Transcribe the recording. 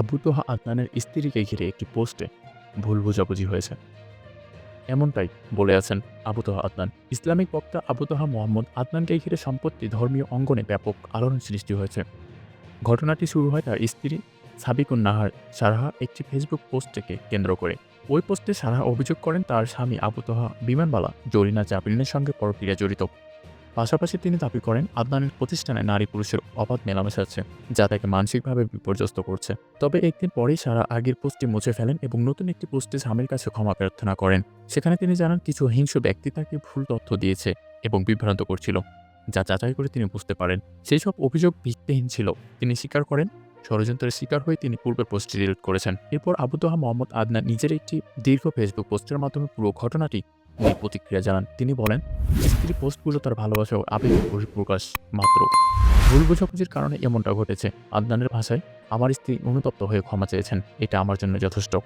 আবু তোহা আদনানের স্ত্রীকে ঘিরে একটি পোস্টে ভুল বোঝাবুঝি হয়েছে। এমনটাই বলে আছেন আবু তোহা আদনান। ইসলামিক বক্তা আবু তোহা মোহাম্মদ আদনানকে ঘিরে সম্পত্তি, ধর্মীয় অঙ্গনে ব্যাপক আলোড়ন সৃষ্টি হয়েছে। ঘটনাটি শুরু হয় তার স্ত্রী সাবিকুন নাহার সারাহা একটি ফেসবুক পোস্টকে কেন্দ্র করে। ওই পোস্টে সারাহা অভিযোগ করেন তার স্বামী আবু তোহা বিমানবালা, জরিনা জাবরিনের সঙ্গে পরক্রিয়া জড়িত। পাশাপাশি তিনি দাবি করেন, আদনানের প্রতিষ্ঠানে নারী পুরুষের অবাধ মেলামেশা আছে, যা তাকে মানসিকভাবে বিপর্যস্ত করছে। তবে একদিন পরেই সারা আগের পোস্টটি মুছে ফেলেন এবং নতুন একটি পোস্টে স্বামীর কাছে ক্ষমা প্রার্থনা করেন। সেখানে তিনি জানান, কিছু হিংস্র ব্যক্তি তাকে ভুল তথ্য দিয়েছে এবং বিভ্রান্ত করছিল, যা যাচাই করে তিনি বুঝতে পারেন। সেই সব অভিযোগ ভিত্তিহীন ছিল। তিনি স্বীকার করেন, ষড়যন্ত্রের শিকার হয়ে তিনি পূর্বের পোস্টটি ডিলিট করেছেন। এরপর আবু তোহা মোহাম্মদ আদনান নিজের একটি দীর্ঘ ফেসবুক পোস্টের মাধ্যমে পুরো ঘটনাটি নিয়ে প্রতিক্রিয়া জানান। তিনি বলেন, স্ত্রী পোস্টগুলো তার ভালোবাসা ও আবেগের বহিঃপ্রকাশ মাত্র। ভুল বোঝাবুঝির কারণে এমনটা ঘটেছে। আদনানের ভাষায়, আমার স্ত্রী অনুতপ্ত হয়ে ক্ষমা চেয়েছেন। এটা আমার জন্য যথেষ্ট।